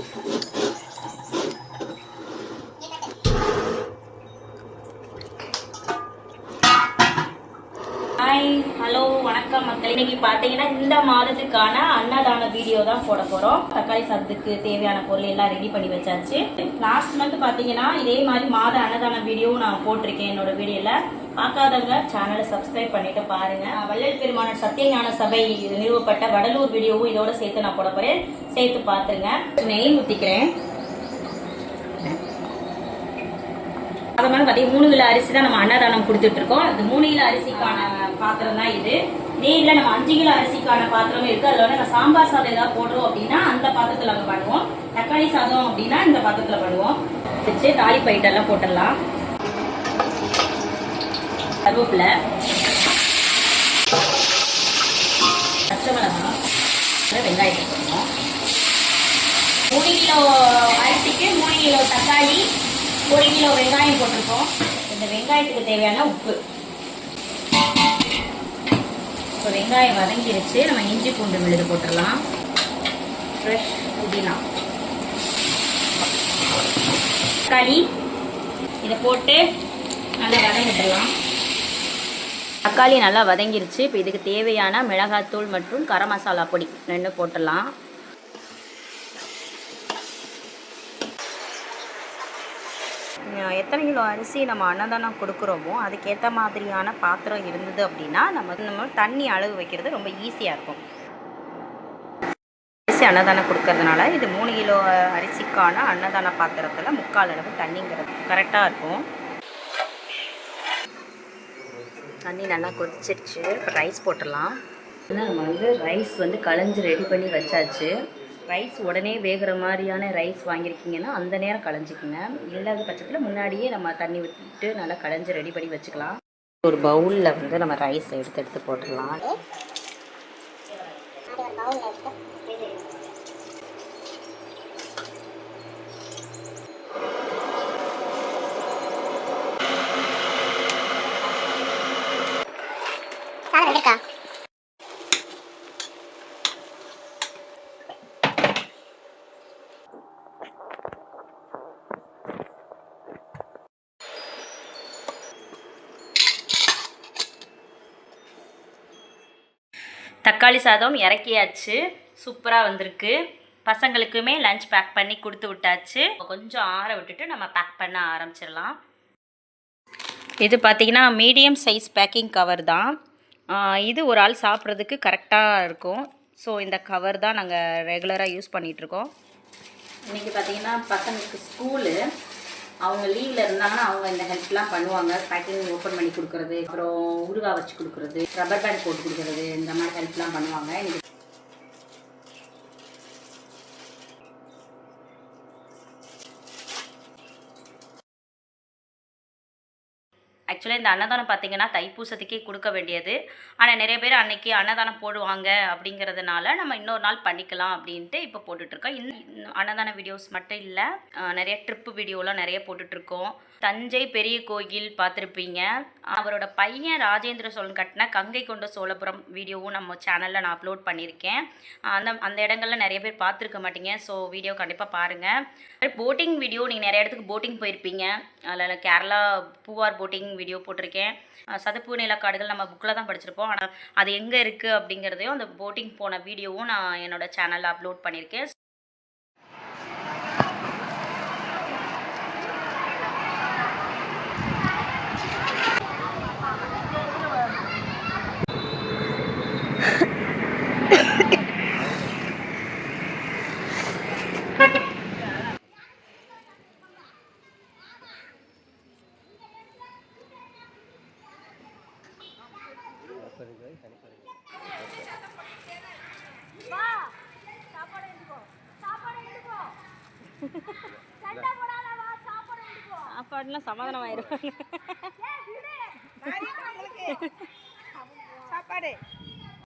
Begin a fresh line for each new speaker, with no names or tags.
Thank you. Hi hello வணக்கம் மக்கள். இன்னைக்கு பார்த்தீங்கன்னா இந்த மாதத்துக்கான அன்னதான வீடியோ தான் போட போகிறோம் தக்காளி சாதத்துக்கு தேவையான பொருள் எல்லாம் ரெடி பண்ணி வச்சாச்சு. லாஸ்ட் மந்த் பார்த்தீங்கன்னா இதே மாதிரி மாத அன்னதான வீடியோ நான் போட்டிருக்கேன் என்னோட வீடியோவில் பார்க்காதவங்க சேனலை சப்ஸ்கிரைப் பண்ணிட்டு பாருங்க. வள்ளல் பெருமான சத்தியஞான சபை நிறுவப்பட்ட வடலூர் வீடியோவும் இதோட சேர்த்து நான் போட போறேன். சேர்த்து பார்த்துருங்க. நெய் ஊற்றிக்கிறேன் அது பார்த்தீங்கன்னா மூணு கிலோ அரிசி தான் நம்ம அன்னதானம் கொடுத்துட்டு இருக்கோம் அந்த மூணு கிலோ அரிசிக்கான பாத்திரம் தான் இது. நேரில் நம்ம அஞ்சு கிலோ அரிசிக்கான பாத்திரமும் இருக்கு. அதில் வந்து நம்ம சாம்பார் சாதம் ஏதாவது போடுறோம் அப்படின்னா அந்த பாத்திரத்தில் நம்ம பண்ணுவோம். தக்காளி சாதம் அப்படின்னா இந்த பாத்திரத்தில் பண்ணுவோம். வச்சு தாலி பைட்டெல்லாம் போட்டுடலாம். கருவேப்பிலை பச்சை மிளகாய் வெங்காயத்தை போடணும் மூணு கிலோ அரிசிக்கு மூணு கிலோ தக்காளி ஒரு கிலோ வெங்காயம் போட்டிருக்கோம். இந்த வெங்காயத்துக்கு தேவையான உப்பு. இப்போ வெங்காயம் வதங்கிருச்சு. நம்ம இஞ்சி பூண்டு விழுது போட்டுடலாம். ஃப்ரெஷ் புதினா. தக்காளி. இதை போட்டு நல்லா வதங்கிடலாம். தக்காளி நல்லா வதங்கிருச்சு. இப்போ இதுக்கு தேவையான மிளகாத்தூள் மற்றும் கரம் மசாலா பொடி. ரெண்டு போட்டுடலாம். எத்தனை கிலோ அரிசி நம்ம அன்னதானம் கொடுக்குறோமோ அதுக்கேற்ற மாதிரியான பாத்திரம் இருந்தது அப்படின்னா நம்ம நம்ம தண்ணி அளவு வைக்கிறது ரொம்ப ஈஸியாக இருக்கும். அரிசி அன்னதானம் கொடுக்கறதுனால இது மூணு கிலோ அரிசிக்கான அன்னதான பாத்திரத்தில் முக்கால் அளவு தண்ணிங்கிறது கரெக்டாக இருக்கும். தண்ணி நல்லா கொதிச்சிருச்சு. இப்போ ரைஸ் போட்டுடலாம். நம்ம வந்து ரைஸ் வந்து களைஞ்சு ரெடி பண்ணி வச்சாச்சு. ரைஸ் உடனே வேகிற மாதிரியான ரைஸ் வாங்கியிருக்கீங்கன்னா அந்த நேரம் களைஞ்சிக்கோங்க. இல்லாத பட்சத்தில் முன்னாடியே நம்ம தண்ணி விட்டுட்டு நல்லா களைஞ்சி ரெடி பண்ணி வச்சுக்கலாம். ஒரு பவுலில் வந்து நம்ம ரைஸ் எடுத்து எடுத்து போட்டுடலாம்.
இருக்கா?
தக்காளி சாதம் இறக்கியாச்சு. சூப்பராக வந்திருக்கு. பசங்களுக்குமே லஞ்ச் பேக் பண்ணி கொடுத்து விட்டாச்சு. கொஞ்சம் ஆற விட்டுட்டு நம்ம பேக் பண்ண ஆரம்பிச்சிடலாம். இது பார்த்திங்கன்னா மீடியம் சைஸ் பேக்கிங் கவர் தான். இது ஒரு ஆள் சாப்பிட்றதுக்கு கரெக்டாக இருக்கும். ஸோ இந்த கவர் தான் நாங்கள் ரெகுலராக யூஸ் பண்ணிகிட்ருக்கோம் இன்றைக்கி பார்த்தீங்கன்னா பசங்களுக்கு ஸ்கூலு அவங்க லீவில் இருந்தாங்கன்னா அவங்க இந்த ஹெல்ப்லாம் பண்ணுவாங்க. பேக்கிங் ஓப்பன் பண்ணி கொடுக்குறது அப்புறம் ஊறுகாய் வச்சு கொடுக்குறது ரப்பர் பேண்ட் போட்டு கொடுக்குறது இந்த மாதிரி ஹெல்ப்லாம் பண்ணுவாங்க. எனக்கு ஆக்சுவலாக இந்த அன்னதானம் பார்த்தீங்கன்னா தைப்பூசத்துக்கே கொடுக்க வேண்டியது. ஆனால் நிறைய பேர் அன்னைக்கு அன்னதானம் போடுவாங்க அப்படிங்கிறதுனால நம்ம இன்னொரு நாள் பண்ணிக்கலாம் அப்படின்ட்டு இப்போ போட்டுட்ருக்கோம். இன்னும் அன்னதான வீடியோஸ் மட்டும் இல்லை நிறைய ட்ரிப்பு வீடியோலாம் நிறைய போட்டுட்ருக்கோம். தஞ்சை பெரிய கோயில் பார்த்துருப்பீங்க அவரோட பையன் ராஜேந்திர சோழன் கட்டின கங்கை கொண்ட சோழபுரம் வீடியோவும் நம்ம சேனலில் நான் அப்லோட் பண்ணியிருக்கேன். அந்த அந்த இடங்கள்ல நிறைய பேர் பார்த்துருக்க மாட்டீங்க. ஸோ வீடியோ கண்டிப்பாக பாருங்கள் போட்டிங் வீடியோ நீங்கள் நிறைய இடத்துக்கு போட்டிங் போயிருப்பீங்க. அதில் கேரளா பூவார் போட்டிங் வீடியோ போட்டிருக்கேன். சதுப்பு நிலக்காடுகள் நம்ம புக்கில் தான் படிச்சிருப்போம். ஆனால் அது எங்கே இருக்குது அப்படிங்கிறதையும் அந்த போட்டிங் போன வீடியோவும் நான் என்னோட சேனலில் அப்லோட் பண்ணியிருக்கேன். சாப்பாடுலாம் சமாதானம் ஆயிரும்
சாப்பாடு.